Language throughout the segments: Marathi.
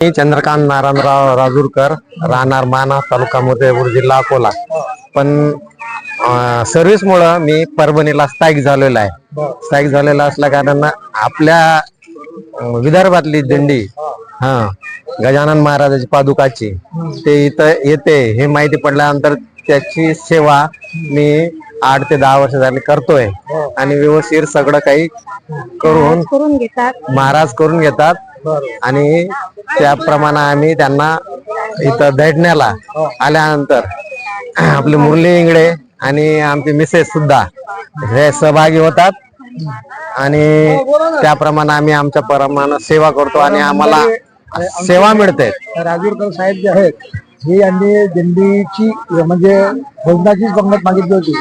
मी चंद्रकांत नारायणराव राजूरकर राहणार माना तालुका मोतेपूर जिल्हा अकोला. पण सर्व्हिस मुळे मी परभणीला स्थायिक झालेलो आहे. स्थायिक झालेला असल्या कारण आपल्या विदर्भातली दिंडी हा गजानन महाराजाची पादुकाची ते इथं येते हे माहिती पडल्यानंतर त्याची सेवा मी आठ ते दहा वर्ष झाली करतोय. आणि व्यवस्थित सगळं काही करून करून घेतात. महाराज करून घेतात. आणि त्याप्रमाणे आम्ही त्यांना इथं भेटण्याला आल्यानंतर आपले मुरली इंगडे आणि आमचे मिसेस सुद्धा हे सहभागी होतात. आणि त्याप्रमाणे आम्ही आमच्या प्रमाणे सेवा करतो आणि आम्हाला सेवा मिळते. राजूरकर साहेब जे आहेत हे यांनी दिंडीची म्हणजे भोजनाचीच बंगत मागितली होती.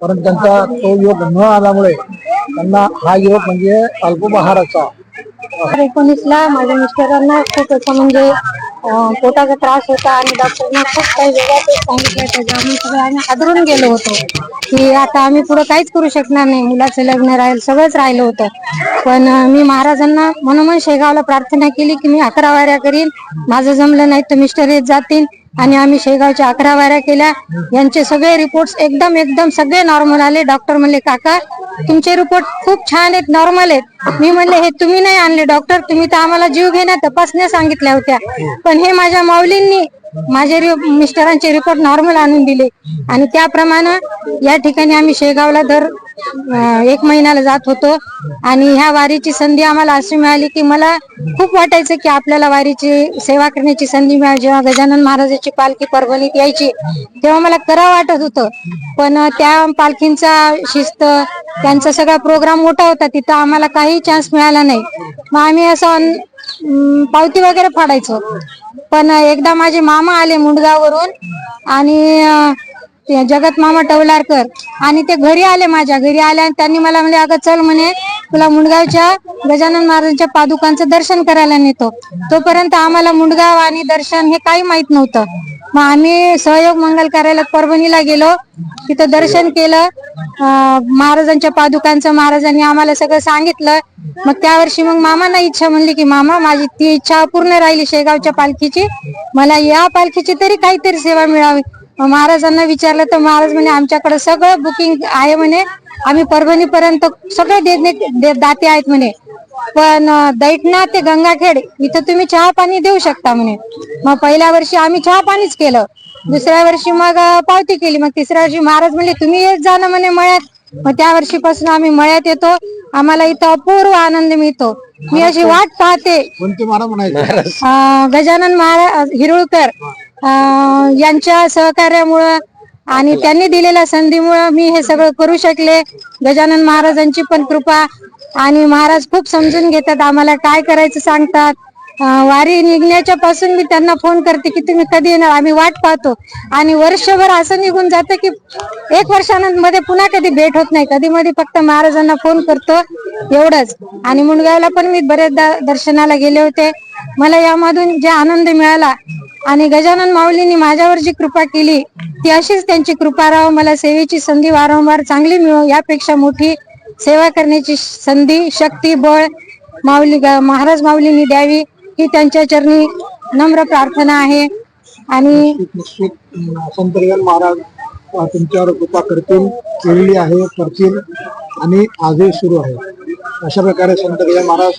परंतु त्यांचा तो योग न आल्यामुळे त्यांना हा योग म्हणजे अल्पोपहाराचा एकोणीसला माझ्या मिस्टरांना खूप असं म्हणजे पोटाचा त्रास होता आणि डॉक्टरना खूप काही वेगळा सांगितलं त्याच्यामुळे आम्ही सगळं आम्ही हादरून गेलो होतो. की आता आम्ही पुढं काहीच करू शकणार नाही. मुलाचं लग्न राहील सगळंच राहिलं होतं. पण मी महाराजांना म्हणून शेगावला प्रार्थना केली की मी अकरा वाऱ्या करीन. माझं जमलं नाही तर मिस्टर येत जातील. आणि आम्ही शेगावच्या अकरा वाऱ्या केल्या. यांचे सगळे रिपोर्ट एकदम एकदम सगळे नॉर्मल आले. डॉक्टर म्हणले काका तुमचे रिपोर्ट खूप छान आहेत नॉर्मल आहेत. मी म्हणले हे तुम्ही नाही आणले डॉक्टर तुम्ही तर आम्हाला जीव घेण्या तपासण्या सांगितल्या होत्या. पण हे माझ्या माऊलींनी माझे मिस्टरांचे रिपोर्ट नॉर्मल आणून दिले. आणि त्याप्रमाणे या ठिकाणी आम्ही शेगावला दर एक महिन्याला जात होतो. आणि ह्या वारीची संधी आम्हाला अशी मिळाली की मला खूप वाटायचं की आपल्याला वारीची सेवा करण्याची संधी मिळाली जेव्हा गजानन महाराजाची पालखी परभणीत यायची तेव्हा मला करावं वाटत होतं. पण त्या पालखींचा शिस्त त्यांचा सगळा प्रोग्राम मोठा होता. तिथं आम्हाला काही चान्स मिळाला नाही. मग आम्ही असं पावती वगैरे फाडायचो. पण एकदा माझे मामा आले मुंडगाववरून आणि जगत मामा टवलारकर आणि ते घरी आले माझ्या घरी आले आणि त्यांनी मला म्हणले अगं चल म्हणे तुला मुंडगावच्या गजानन महाराजांच्या पादुकांचं दर्शन करायला नेतो. तोपर्यंत आम्हाला मुंडगाव आणि दर्शन हे काही माहीत नव्हतं. मग आम्ही सहयोग मंगल कार्यालय परभणीला गेलो. तिथं दर्शन केलं. महाराजांच्या पादुकांचं महाराजांनी आम्हाला सगळं सांगितलं. मग त्या वर्षी मग मामांना इच्छा म्हणली की मामा माझी ती इच्छा पूर्ण राहिली शेगावच्या पालखीची. मला या पालखीची तरी काहीतरी सेवा मिळावी. मग महाराजांना विचारलं तर महाराज म्हणे आमच्याकडे सगळं बुकिंग आहे म्हणे. आम्ही परभणी पर्यंत सगळे देणे दे- दाते आहेत म्हणे. पण दैठणा ते गंगाखेड इथं तुम्ही चहा पाणी देऊ शकता म्हणे. मग पहिल्या वर्षी आम्ही चहा पाणीच केलं. दुसऱ्या वर्षी मग पावती केली. मग तिसऱ्या वर्षी महाराज म्हणले तुम्ही येत जा ना म्हणे मळ्यात. मग त्या वर्षीपासून आम्ही मळ्यात येतो. आम्हाला इथं अपूर्व आनंद मिळतो. मी अशी वाट पाहते. गजानन महाराज हिरुळकर. यांच्या सहकार्यामुळं आणि त्यांनी दिलेल्या संधीमुळं मी हे सगळं करू शकले. गजानन महाराजांची पण कृपा आणि महाराज खूप समजून घेतात आम्हाला काय करायचं सांगतात. वारी निघण्याच्या पासून मी त्यांना फोन करते की तुम्ही कधी येणार? आम्ही वाट पाहतो. आणि वर्षभर असं निघून जातं की एक वर्षांमध्ये पुन्हा कधी भेट होत नाही. कधी मध्ये फक्त महाराजांना फोन करतो एवढंच. आणि मुणगावला पण मी बरेचदा दर्शनाला गेले होते. मला यामधून जे आनंद मिळाला आणि गजानन माऊलींनी माझ्यावर जी कृपा केली ती अशीच त्यांची कृपा राहो. मला सेवेची संधी वारंवार चांगली मिळो. यापेक्षा मोठी सेवा करण्याची संधी शक्ती बळ माऊली महाराज माऊलींनी द्यावी. ही त्यांच्या चरणी नम्र प्रार्थना आहे. आणि महाराज तुमच्यावर कृपा करतील केलेली आहे करतील आणि आजही सुरू आहे. अशा प्रकारे संत गजानन महाराज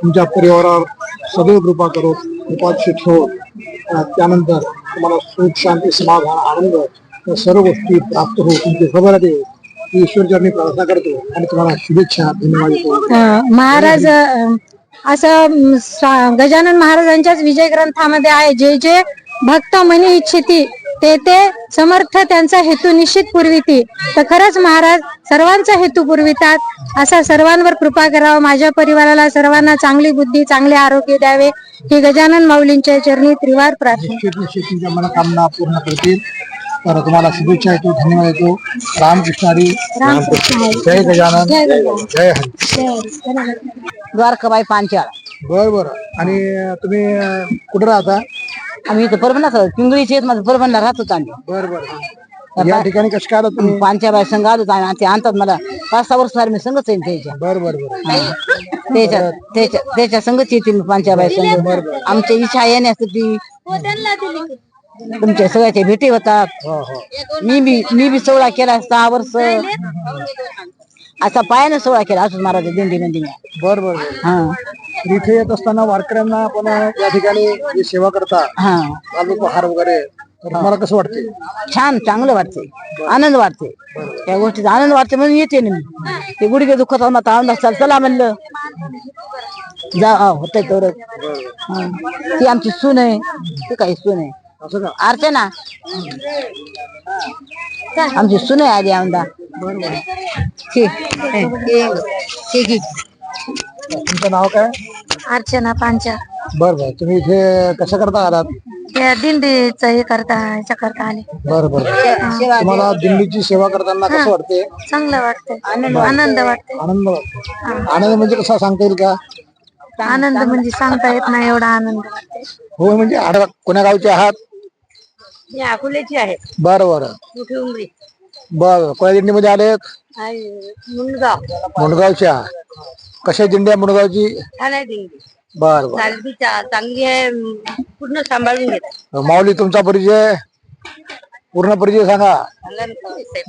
तुमच्या परिवारावर सदैव कृपा करो कृपाची ठेवो. त्यानंतर तुम्हाला सुख शांती समाधान आनंद या सर्व गोष्टी प्राप्त होऊ. तुमची खबर आहे ईश्वरचरणी प्रार्थना करतो आणि तुम्हाला शुभेच्छा धन्यवाद देतो. महाराज असं गजानन महाराजांच्याच विजय ग्रंथामध्ये आहे जे जे भक्त मनी इच्छिती ते ते समर्थ त्यांचा हेतू निश्चित पुरविती. तर खरंच महाराज सर्वांचा हेतू पुरवितात असा सर्वांवर कृपा करावा. माझ्या परिवाराला सर्वांना चांगली बुद्धी चांगले आरोग्य द्यावे. ही गजानन माऊलींच्या चरणी त्रिवार प्रार्थना. मनोकामना पूर्ण करतील. तर तुम्हाला शुभेच्छा येतो धन्यवाद येतो रामकृष्ण हरी. जय गजानन. जय हरी. द्वारकाबाई पांचाळ. बर बर. आणि तुम्ही अं, कुठं राहता? आम्ही इथं परभणला पिंगळीचे आहेत माझं परभणला राहत होतो आम्ही. बर बर. या ठिकाणी कशा काय आला तुम्ही? पांच्याबाई संघ आलो आणि ते आणतात मला. पाच सहा वर्ष झाले मी संघच आहे त्याच्या. बर बर बर. त्याच्या त्याच्या त्याच्या संघच येते मी पांच्याबाई संघ. आमची इच्छा येण्यासाठी तुमच्या सगळ्याच्या भेटी होतात. हो हो. मी बी मी बी सोहळा केला सहा वर्ष. असा पायाने सोहळा केला असं महाराज दिंडी मध्ये बर बर बर. हा. तर इथे येत असताना वारकऱ्यांना आपण या ठिकाणी जी सेवा करता हा. हार वगैरे तर तुम्हाला कसं वाटते? छान चांगलं वाटते. आनंद वाटते. त्या गोष्टीचा आनंद वाटते म्हणून येते ना मी. ते गुडघे दुखत होता आता आनंद चल चला म्हणलं. जा होत तेवढं. ती आमची सून आहे. ती काही सून आहे. असं का? अर्चना. आमची सून आहे आधी आमदा. ठीक ठीक तुमचं नाव काय? अर्चना पांचा. बर बर. तुम्ही इथे कशा करता आलात त्या दिंडीच हे करता ह्याच्या करता आले. बर बर. तुम्हाला दिल्लीची सेवा करताना कसं वाटते? चांगलं वाटतंय. आनंद वाटतंय. आनंद वाटतो आनंद म्हणजे कसा सांगता येईल का? आनंद म्हणजे सांगता येत नाही एवढा आनंद हो म्हणजे आड- कोण्या गावचे आहात? मी अकोल्याची आहे. बरं बरं. मोठी उमरी. बर कोण्या दिंडीमध्ये आलेत? मुंडगाव. मुंडगावच्या. कशा दिंडी आहे मुंडगावची ठाणे दिंडी बर बर. चालती चा- चांगली आहे पूर्ण सांभाळून घेतात माऊली तुमचा परिचय? पूर्ण परिचय सांगा.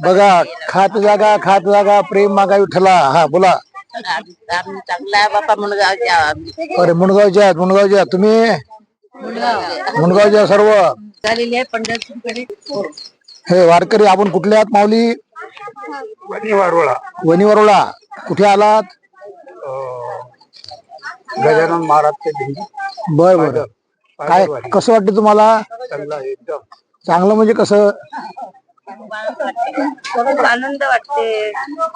बघा खात जागा खात जागा प्रेम मागा विठ्ठला. हा बोला. चांगला आहे बापा मुंडगावच्या अरे मुंडगावचे आहेत मुंडगावचे आहेत तुम्ही? मुंडगावचे आहे सर्व. झालेली आहे पंढरपूरकडे. हे. वारकरी आपण कुठले आहात माऊली? वणी वरोळा. कुठे आलात? गजानन महाराजचे बर बर. काय कसं वाटतं तुम्हाला? चांगलं म्हणजे कसं? खूप आनंद वाटते.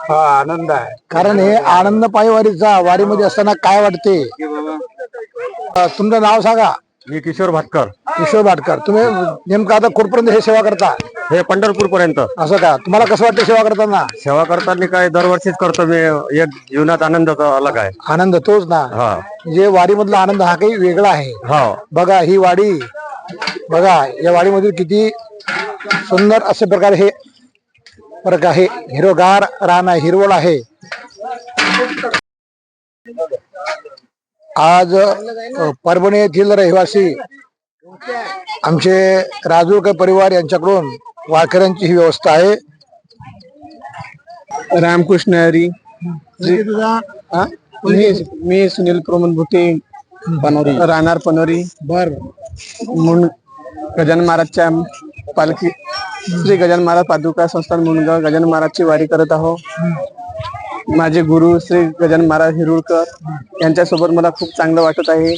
हा आनंद आहे. कारण हे आनंद पायी वारीचा वारीमध्ये असताना काय वाटते? अं, तुमचं नाव सांगा. मी किशोर भाटकर. किशोर भाटकर. तुम्ही नेमकं आता कुठपर्यंत हे सेवा करता? हे पंढरपूर पर्यंत असं का? तुम्हाला कसं वाटतं सेवा करताना? सेवा करताना काय दरवर्षीच करतो मी. एक जीवनात आनंदाचा अलग आहे. आनंद तोच ना? हा. जे वारीमधला आनंद हा काही वेगळा आहे. हो. बघा ही वाडी बघा या वाडीमधील किती सुंदर असे प्रकारे हे फरक आहे. हिरोगार रान आहे हिरवळ आहे. आज परभणी येथील रहिवासी आमचे राजूरकर परिवार यांच्याकडून वारकऱ्यांची ही व्यवस्था आहे. रामकृष्ण हरी. हा? मी मी सुनील प्रमोद भुते बनवरी राहणार पनोरी. बर. मुंड गजानन महाराजच्या पालखी श्री गजानन महाराज पादुका संस्थान मुंडगाव गजानन महाराजची वारी करत आहो. माझे गुरु श्री गजानन महाराज हिरुळकर यांच्यासोबत मला खूप चांगलं वाटत आहे.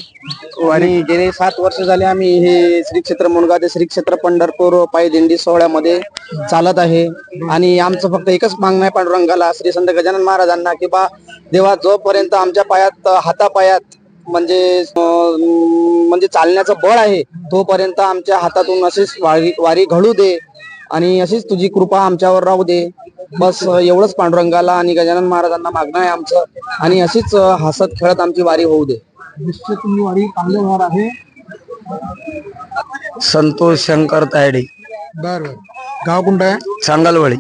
वारी गेले सात वर्ष झाले आम्ही हे श्री क्षेत्र मुनगाव ते श्री क्षेत्र पंढरपूर पायी दिंडी सोहळ्यामध्ये चालत आहे. आणि आमचं फक्त एकच मागणं आहे पांडुरंगाला श्री संत गजानन महाराजांना की बा देवा जोपर्यंत आमच्या पायात हातापायात म्हणजे म्हणजे चालण्याचं बळ आहे तोपर्यंत आमच्या हातातून अशीच वारी वारी घडू दे. आणि अशीच तुझी कृपा आमच्यावर राहू दे. बस एवढंच पांडुरंगाला आणि गजानन महाराजांना मागणं आहे आमचं. आणि अशीच हसत खेळत आमची वारी होऊ दे. निश्चित होणार आहे. संतोष शंकर तायडे. बर बर. गाव कोणतं आहे? सांगलवाडी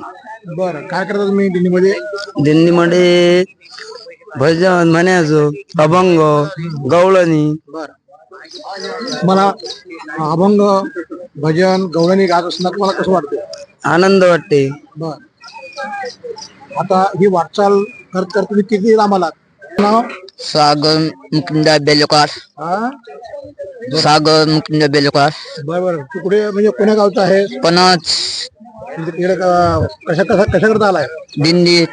बर. काय करता तुम्ही दिल्लीमध्ये दिंडीमध्ये भजन म्हणायचं अभंग गवळणी. बर. मला अभंग भजन गवळणी गात असताना तुम्हाला कसं वाटतं आनंद वाटते बर. आता ही वाटचाल करत करत तुम्ही किती लांब आलात? नाव? सागर मुकिंदा बेलोकार हा? सागर मुकिंदा बेलोकार बर बर. तू कुठे म्हणजे कोण्या गावचा आहे पनाच. म्हणजे तिकडे का- कशा कशा कशा करता आलाय? दिंडी.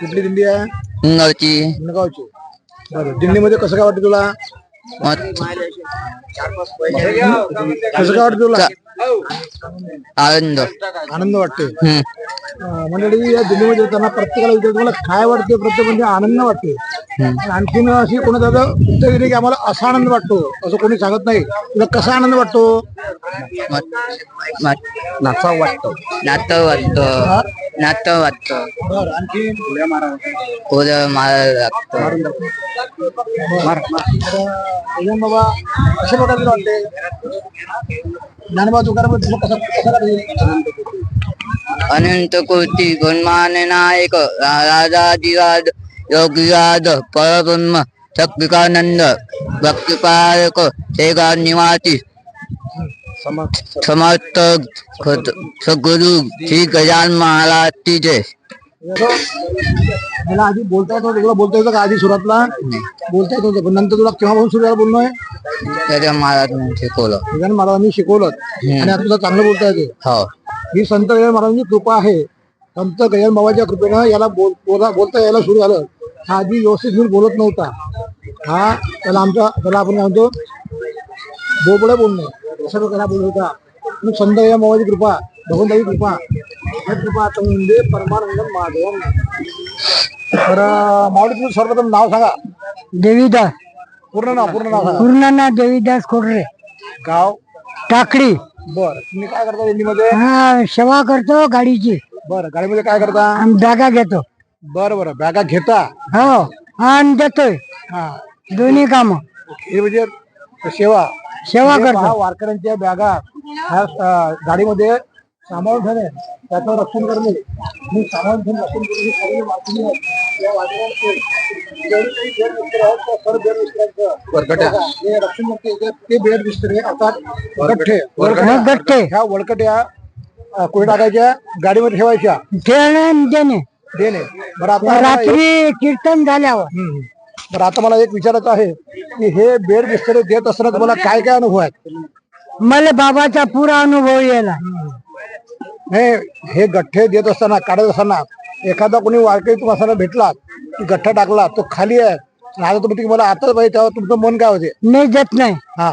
कुठली दिंडी आहे? गावची बरं. दिल्लीमध्ये कसं काय वाटतं तुला? कसं काय वाटतं तुला? आनंद. आनंद वाटते हम्म. अं, मंडळी या दिल्लीमध्ये येताना प्रत्येकाला विचार तुम्हाला काय वाटते प्रत्येक म्हणजे आनंद वाटते आणि आणखीन अशी कोणी दादा उत्तर दिले की आम्हाला असा आनंद वाटतो असं कोणी सांगत नाही. तुला कसा आनंद वाटतो? नाचा वाटतो. नातं वाटतं. नातं वाटतं. बरं आणखी? उद्या मारायला लागतं. अजून बाबा कशा प्रकारे तुला वाटते ज्ञानबा तुकाराम अनंत कोटी गुणमान नायक राजाधिराज योगीराज परब्रह्म शक्तिकानंद भक्तिपारक शेगाव निवासी समर्थ खत- श्री गजान महाराज की जय. मला आधी बोलता येत नव्हतं. तुला बोलता येतं का आधी सुरुवातला बोलता येत नव्हतं. पण नंतर तुला केव्हापासून सुरू झालं बोलणं आहे गजान महाराज शिकवलं. गजानन महाराजांनी शिकवलं. आणि आता तुला चांगलं बोलता येते. हो. ही संत गजानन महाराजांची कृपा आहे. संत गजानन बाबाच्या कृपेनं याला बोल बोला बोलता यायला सुरू झालं. हा आधी व्यवस्थित नीट बोलत नव्हता. हा त्याला आमचा त्याला आपण काय म्हणतो? बोबडं बोलणं. असं त्याला बोलत होता. संत गजानन बाबाची कृपा भगवंताची कृपा परमानंद माधव तर तुम्ही सर्वप्रथम नाव सांगा. देवीदास. पूर्ण नाव पूर्ण नाव सांगा. पूर्णनाथ देवीदास खोडरे. गाव? टाकडी बर. तुम्ही काय करता दिल्लीमध्ये? हा सेवा करतो गाडीची. बरं. गाडीमध्ये काय करता? आणि जागा घेतो. बरं बरं. बॅगा घेता? हो. आणि देतोय. हा. दोन्ही काम. हे म्हणजे सेवा. सेवा करतो. वारकऱ्यांच्या बॅगा ह्या अं, गाडीमध्ये सामावून ठेवणे त्याचं रक्षण करणे. आणि सामावून ठेवून रक्षण करणे आहेत. या वारकऱ्यांचे जेवढे काही बेडमिस्टर आहेत, त्या सर्व बेडमिस्टरांचं बघा, हे रक्षण करते. ते- अर्थात ह्या कुठे टाकायच्या? गाडीमध्ये ठेवायच्या. देणे देणे. बरं आता मला एक- रात्री कीर्तन झाल्यावर. बरं आता मला एक विचारायचं आहे की हे बेड बिस्तर देत असताना तुम्हाला काय काय अनुभव आहेत? मला बाबाचा पुरा अनुभव येला हे हे गठ्ठे देत असताना काढत असताना एखादा कोणी वारकरी तुम्हाला भेटला की गठ्ठा टाकला तो खाली आहे. आता तुम्ही मला आता पाहिजे तेव्हा तुमचं मन काय होते? मी देत नाही. हा.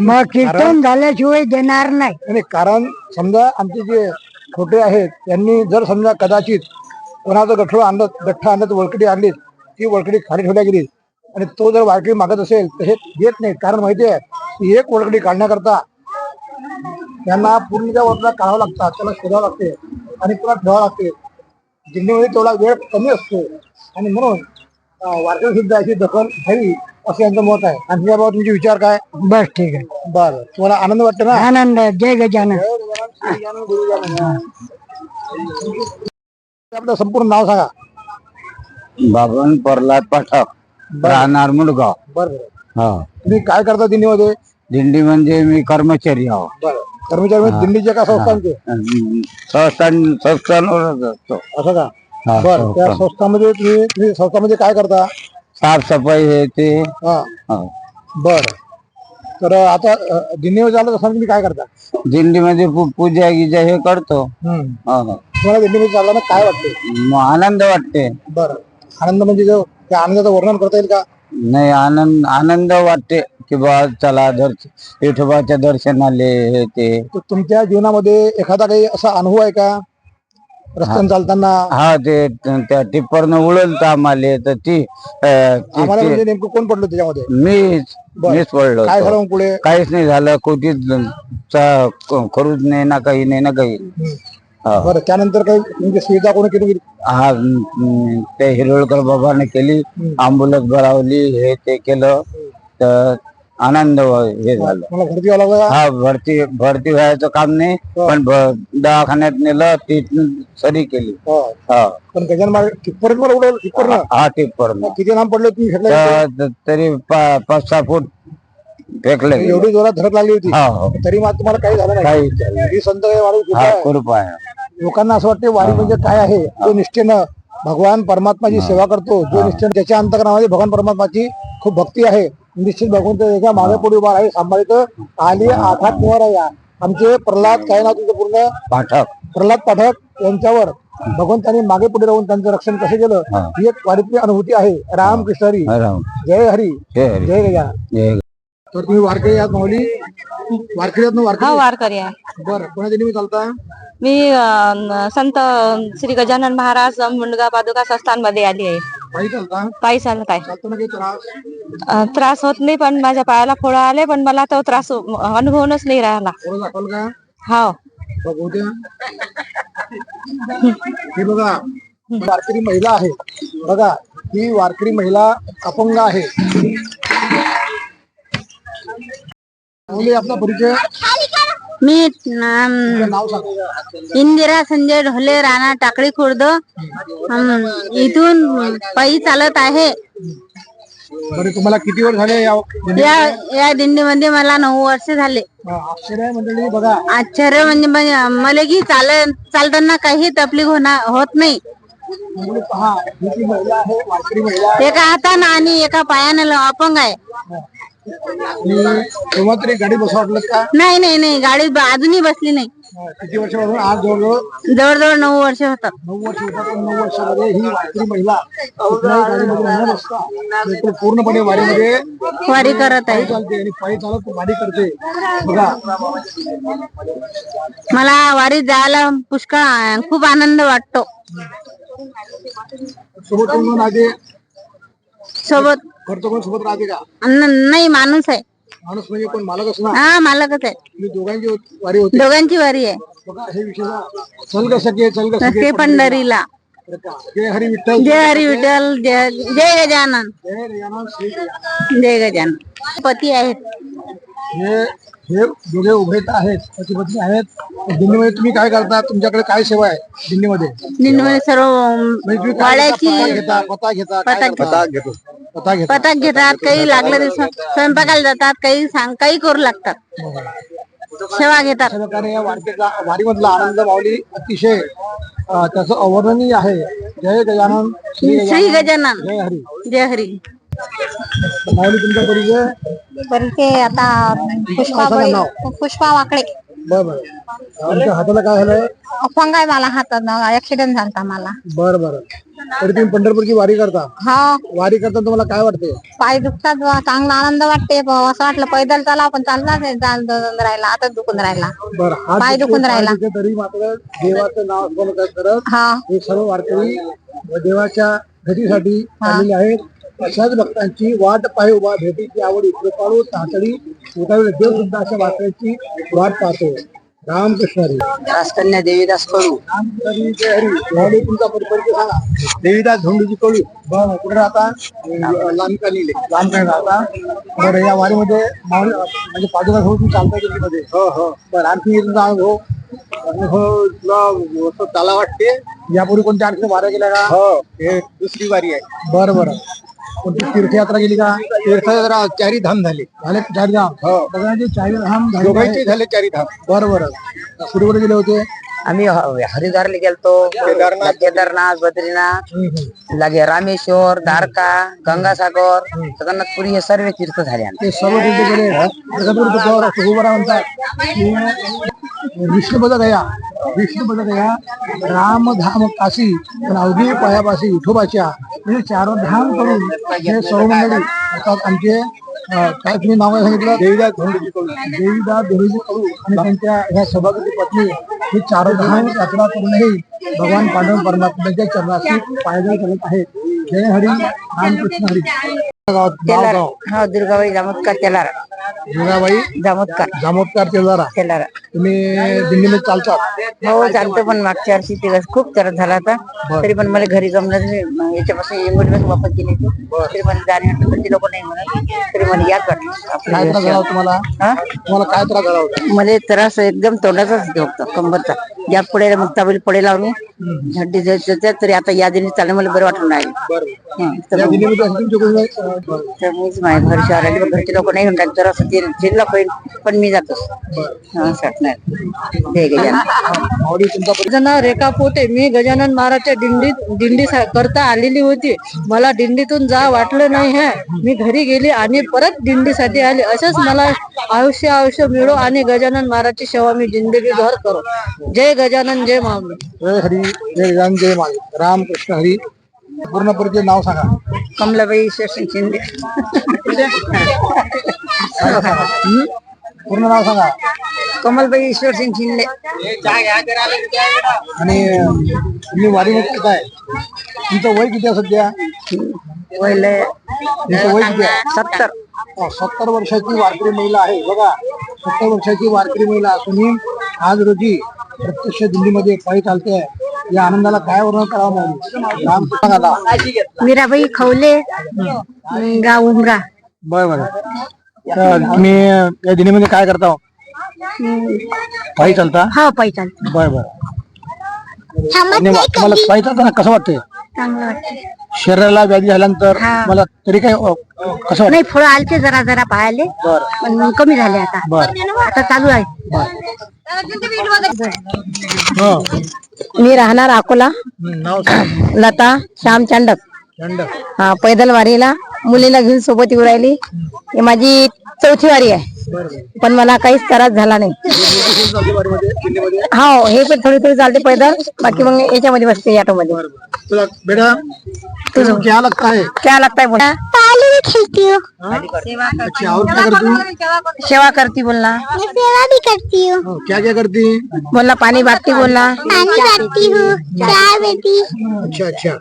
मग कीर्तन झाल्याशिवाय देणार नाही. आणि कारण समजा आमचे जे छोटे आहेत त्यांनी जर समजा कदाचित कोणाचं गठ्ठं आणलं गठ्ठा आणलं तर वळकडी आणली ती वळकडी खाली ठेवल्या गेली आणि तो जर वारकरी मागत असेल तर हे देत नाही. कारण माहिती आहे की एक वळकडी काढण्याकरता त्यांना पूर्ण त्या वळकड्या काढावं लागतात त्याला शोधावं लागते आणि पुन्हा ठेवावं लागते. दिंडीमध्ये तेवढा वेळ कमी असतो. आणि म्हणून वारकरी सुद्धा याची दखल घ्यावी असं यांचं मत आहे. आणि त्याबाबत तुमचे विचार काय? बस ठीक आहे. बरं. तुम्हाला आनंद वाटतो ना? आनंद जय गजानन. आपलं संपूर्ण नाव सांगा. बाबन प्रल्हाद पाठक राहणार मुडगाव. बरं. हा. तुम्ही काय करता दिंडीमध्ये? दिंडी म्हणजे मी कर्मचारी आहो. बरं. कर्मचारी म्हणजे का संस्थांचे? संस्थान संस्थांवरच असतो. असं का? हा, बरं त्या. संस्थामध्ये तुम्ही तुम्ही संस्थामध्ये काय करता? साफसफाई हे ते. हा. हा. बरं. तर आता अं, दिंडीमध्ये झालं तसं तुम्ही काय करता? दिंडीमध्ये पू- पूजा गिजा हे करतो. हम्म. हा, हा. तुम्हाला दिंडीमध्ये चालताना काय वाटते? मग आनंद वाटते. बरं. आनंद म्हणजे जो त्या आनंदाचं वर्णन करता येईल का? नाही आनंद आनंद वाटते. की बा चला दर्श विठोबाच्या दर्शनाले हे ते. तर तुमच्या जीवनामध्ये एखादा काही असा अनुभव आहे का? रस्त्याने चालताना? हा ते त- त्या टिप्परनं उडल आम्हाला तर ती अं, ती- आम्हाला ती- म्हणजे नेमकं कोण पडलं त्याच्यामध्ये? मीच बरं. मीच पडलो काय होतो. झालं मग पुढे? काहीच नाही झालं कोटीच करूच नाही ना काही नाही ना काही. हा. बरं त्यानंतर काही म्हणजे सुविधा कोणी केली हा हम्म, ते हिरोळकर बाबाने केली आंबुलन्स भरावली हे ते केलं. तर आनंद हे झालं. मला भरती व्हावं लागलं का? हा भरती भरती व्हायचं काम नाही पण भ- दवाखान्यात नेलं ती सरी केली. हो. हा. पण गजान मार्ग कितपर्यंत मला उडवलं कितपर्यंत हा टिप्पर किती लांब पडले तुम्ही फेकले तरी पा- पाच सहा फूट फेकले गेले. एवढी जोरात धडक लागली होती. हा हो. तरी मात्र तुम्हाला काही झालं नाही. काही झालं. ही संत कृपा हा आहे. कृपा आहे. लोकांना असं वाटते वारी म्हणजे काय आहे? जो निष्ठेनं भगवान परमात्माची सेवा करतो जो निष्ठेनं त्याच्या अंतकरणामध्ये भगवान परमात्माची खूप भक्ती आहे निश्चित भगवंत त्याच्यामागे पुढे उभा आहे सांभाळित आली आठात निवार आहे आमचे प्रल्हाद काय नाव तुझं पूर्ण. पाठक. प्रल्हाद पाठक यांच्यावर भगवंतांनी मागे पुढे राहून त्यांचं रक्षण कसं केलं हा. एक वारीतली अनुभूती आहे. राम कृष्ण हरी. हरे राम. जय हरी. जय हरी. जय गजानन जय तर तुम्ही वारकरी आहात माऊली? वारकरी आहात ना हा वारकरी वारकरी आहे. बरं कोणाच्या नेहमी चालता मी अं, संत श्री गजानन महाराज मुंडगा पादुका संस्थानमध्ये आली आहे. पायी चालता? पायी चालत आहे चालताना काही त्रास? अं, त्रास होत नाही पण माझ्या पायाला फोडा आले पण मला तो त्रास अनुभवूनच नाही राहिला. थोडं दाखवाल का? हा बघू द्या. हे बघा वारकरी महिला आहे. बघा ही वारकरी महिला अपंग आहे. परिचय. मी अं, नाव सांगा इंदिरा संजय ढोले राणा टाकळी खुर्द. इथून पायी चालत आहे. बरं तुम्हाला किती वर्ष झाले या या या दिंडीमध्ये मला नऊ वर्ष झाले. आश्चर्य आहे मंडळी बघा. आश्चर्य म्हणजे म्हणजे मला की चाल चालताना काही तकलीफ होणार होत नाही. मंडळी पहा ही जी महिला आहे वारकरी महिला एका हातानं आणि एका पायानं ल- अपंग आहे तेव्हा तरी गाडी बसवा वाटलं का? नाही नाही नाही. गाडी ब- अजूनही बसली नाही. किती वर्षापासून? आज जवळजवळ? जवळजवळ नऊ वर्ष होतात नऊ वर्ष होतात नऊ वर्षामध्ये ही वारकरी महिला कुठल्याही गाडीमध्ये न बसता बिलकुल पूर्णपणे वारीमध्ये वारी करत आहे. चालते आणि पायी चालत वारी करते. बघा. मला वारीत जायला पुष्कळ आ- खूप आनंद वाटतो. सोबत सोबत खर्च कोण सोबत राहते का? न- नाही माणूस आहे. माणूस म्हणजे कोण मालक असणार? हा मालकच आहे. ही दोघांची वारी होती? दोघांची वारी आहे. बघा हे विषय ना. चल ग सखे चल ग सखे ते पंढरीला. बरं का? जय हरी विठ्ठल. जय हरी विठ्ठल जय जय गजानन. जय गजानन श्री गजानन. जय गजानन. पती आहेत. हे हे दोघे उभे तर आहेत पती पत्नी आहेत. दिल्लीमध्ये तुम्ही काय करता? तुमच्याकडे काय सेवा आहे दिल्लीमध्ये दिंडीमध्ये सर्व म्हणजे तुम्ही काय वाड्याची करता? पता घेता पता घेता काय पता करता? पता घेतो. पता घेता पथक घेतात काही लागलं ते स्व- स्वयंपाकाला जातात काही सांग काही करू लागतात. सेवा घेतात. अशा प्रकारे या वारकेचा वारीमधला आनंद माऊली अतिशय अं, त्याचं अवर्णनीय आहे. जय गजानन. श्री श्री गजानन. गजानन. जय हरी. जय हरी. माऊली तुमचा परिचय? परिचय आता पुष्पाबाई- पुष्पा वाकडे बरं बरं. तुमच्या हाताला काय झालंय अपंग आहे मला हातात ऍक्सिडेंट झाला मला. बरं बरं. तरी तुम्ही पंढरपूरची वारी करता? हा. वारी करता तुम्हाला काय वाटते पाय दुखतात बुवा, चांगला आनंद वाटते बुवा. असं वाटलं पैदल चला पण चाललाच नाही चाल- राहिला आता दुखून राहिला. बरं हात पाय दुखते, दुखून राहिला. दुखते, तरी मात्र देवाचं नाव स्मरण करत हा. हे सर्व वारकरी देवाच्या भेटीसाठी आलेले आहेत. अशाच भक्तांची वाट पाय उभा भेटीची आवड कृपाळू तातडी उठावी देव सुद्धा अशा वारकऱ्याची वाट पाहतो. रामकृष्ण राजकन्या देवीदास कडू तुमचा परिचय सांगा देवीदास झोंडूची कळू बरं कुठे राहता. लांबकानीले लांबकानी राहता. बरं या वारीमध्ये म्हणजे पादुका तुम्ही चालता दिल्लीमध्ये हो हो. बरं आणखी तुमचा अनुभव? अनुभव तुला चाला वाटते. यापूर्वी कोणत्या आणखी वाऱ्या गेल्या का? हो हे दुसरी वारी आहे. बरं बरं. कोणती तीर्थयात्रा गेली का? तीर्थयात्रा चारी धाम झाले. झाले चारी धाम. हो. सगळ्यांचे चारी धाम झाले. चारी धाम. बरं बरं. कुठे कुठे गेले होते. आम्ही हरिद्वारला गेलतो केदारनाथ. केदारनाथ बद्रीनाथ लागे रामेश्वर द्वारका गंगासागर जगन्नाथपुरी हे सर्व तीर्थ झाले आमचे. ते सर्व तिथे गेले जगद्गुरु तुकाराम तुकोबारा म्हणतात की विष्णुपद गया विष्णुपद गया राम धाम काशी पण अवघी पायापाशी विठोबाच्या म्हणजे चारो धाम करून हे सर्व मंडळी अर्थात आमचे काय तुम्ही नाव सांगितलं? देवीदास धोंडूजी कडू देवीदास धोंडूजी कडू आणि त्यांच्या ह्या सभापती पत्नी हे चारो धाम यात्रा करूनही भगवान पांडव परमात्म्याच्या चरणाशी पायदळ चालत आहेत. जय हरी रामकृष्ण हरी. गाव हा दुर्गाबाई जामोदकर तेलारा. मीराबाई जामोदकर जामोदकार तेलारा. तेलारा. तुम्ही दिल्लीमध्ये चालतात? हो चालतो पण मागच्या वर्षी ते खूप त्रास झाला होता. तरी पण मला घरी जमलं नाही याच्यापासून इंगोटीपासून वापस गेले ते तरी पण जाणे म्हटलं ते लोक नाही म्हणत. तरी मला याद वाटलं. काय त्रास झाला होता तुम्हाला? हा? तुम्हाला काय त्रास झाला होता? मला त्रास एकदम तोंडाचाच होता कंबरचा. या पुढे मुक्ताबील पुढे लावून जायचं तरी आता या दिनी चालणं मला बरं वाटून राहिले तर तर मीच माझ्या घर घरचे लोक नाही म्हणतात जर असं ते जिल्हा होईल पण मी जण रेखा पोटे मी गजानन महाराजच्या दिंडीत दिंडी सा- करता आलेली होती. मला दिंडीतून जा वाटलं नाही हे. मी घरी गेली आणि परत दिंडीसाठी आले. असंच मला आयुष्य आयुष्य मिळो आणि गजानन महाराजची सेवा मी जिंदगी भर करो. जय गजानन जय माऊली. जय हरी जय गजानन जय माळी रामकृष्ण हरी. पूर्ण परिचय नाव सांगा. कमलाबाई शशी शिंदे. सांगा. हं? पूर्ण नाव सांगा. कमलबाई ईश्वर सिंग शिंदे. आणि अं, तुम्ही वारीमध्ये काय तुमचं वय किती आहे सध्या? वयले तुमचं वय किती आहे? सत्तर. अं, सत्तर वर्षाची वारकरी महिला आहे. बघा सत्तर वर्षाची वारकरी महिला असूनही आज रोजी प्रत्यक्ष दिल्लीमध्ये पायी चालते आहे या आनंदाला काय वर्णन करावं मीराबाई खवले गाव उमरा. बरं बरं. तुम्ही या दिल्लीमध्ये काय करता पायी चालता? हा पायी चालते. बर बर. तुम्हाला पायी चालताना कसं वाटतंय? चांगलं वाटते. शरीराला व्याधी झाल्यानंतर मला तरी काय अ, कसं वाटतं? नाही फळं आलते जरा जरा पाहायले बर. पण कमी झाले आता. बर. आता चालू आहे. हो. मी राहणार अकोला. नाव सांग. लता श्याम चांडक. दंड. हा पैदल वारीला मुलीला घेऊन सोबत येऊ राहिली. ही माझी चौथी वारी आहे. पण मला काहीच त्रास झाला नाही. हो हे पण थोडी थोडी चालते पैदल. बाकी मग याच्यामध्ये बसते ऑटो मध्ये तुला बेटा तुझं क्या लगता है? क्या लगता है बोला. अच्छा और क्या करती हूँ? सेवा करती. बोलना सेवा भी करती हूँ। हाँ, क्या क्या करती बोलना पानी बांटती बोलना पानी बांटती हूँ चाय देती अच्छा अच्छा।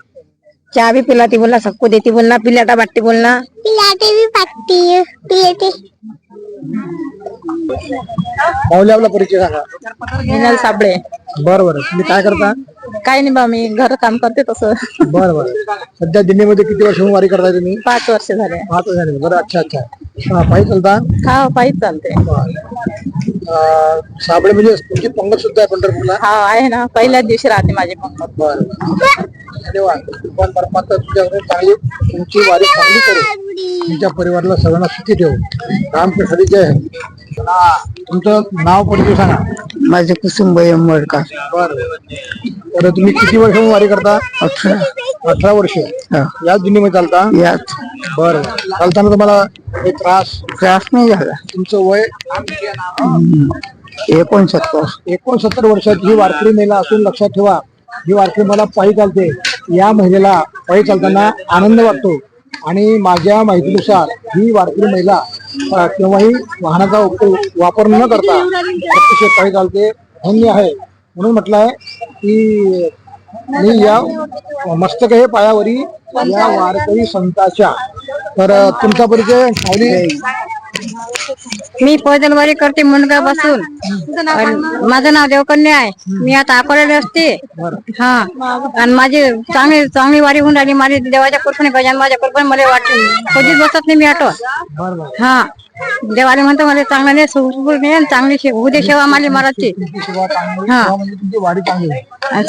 चाय भी पिलाती बोलना सबको देती बोलना पिलाटा बांटती बोलना पिलाते भी बांटती हूँ माऊली आपला परिचय सांगा. मिनल साबळे. बरं बरं. तुम्ही काय करता? काही नाही बा मी घर काम करते तसं. बरं बरं. सध्या दिल्लीमध्ये किती वर्ष वारी करताय तुम्ही? पाच वर्ष झाले. पाच झाले. बरं अच्छा अच्छा. हा पायी चालता? हा पायीच चालते. अं, साबळे म्हणजे तुमची पंगत सुद्धा आहे पंढरपूरला? हा आहे ना. पहिल्याच दिवशी राहते माझी पंगत. बरं धन्यवाद. पण परमात्मा तुमच्याकडे चांगली तुमची वारी चांगली करू तुमच्या परिवाराला सर्वांना सुखी ठेवू रामकृष्ण जय तुमचं नाव परिचय सांगा. माझे कुसुंब मडका बरं तर तुम्ही किती वर्ष वारी करता? अठरा. अठरा वर्ष. याच दिल्लीमध्ये चालता? यात बरं. चालताना तुम्हाला काही त्रास? त्रास नाही झाला. तुमचं वय? एकोणसत्तर एकोणसत्तर वर्षात ही वारकरी महिला असून लक्षात ठेवा ही वारकरी मला पायी चालते. या महिलेला पायी चालताना आनंद वाटतो. आणि माझ्या माहितीनुसार ही वारकरी महिला केव्हाही वाहनाचा वापर न करता अतिशय पायी चालते धन्य आहे. म्हणून म्हटलं आहे की मी या मस्तक हे पायावरी या वारकरी संताच्या तर तुमचा परिचय सावली मी पैदलवारी करते मुंडगा बसून माझं नाव देवकन्या आहे. मी आता अकोल्याला असते. हा. आणि माझी चांगली चांगली वारी होऊन राहिली. माझी देवाच्या कृपेने गजान माझ्या कृपेने मला वाटते. कधीच बसत नाही मी ऑटो. हा. देवाने म्हणतो मला चांगलं नाही सुखरूप नाही आणि चांगली शे- होऊ दे सेवा माझी महाराजची चांगली हा. तुमची वारी चांगली आहे. आणि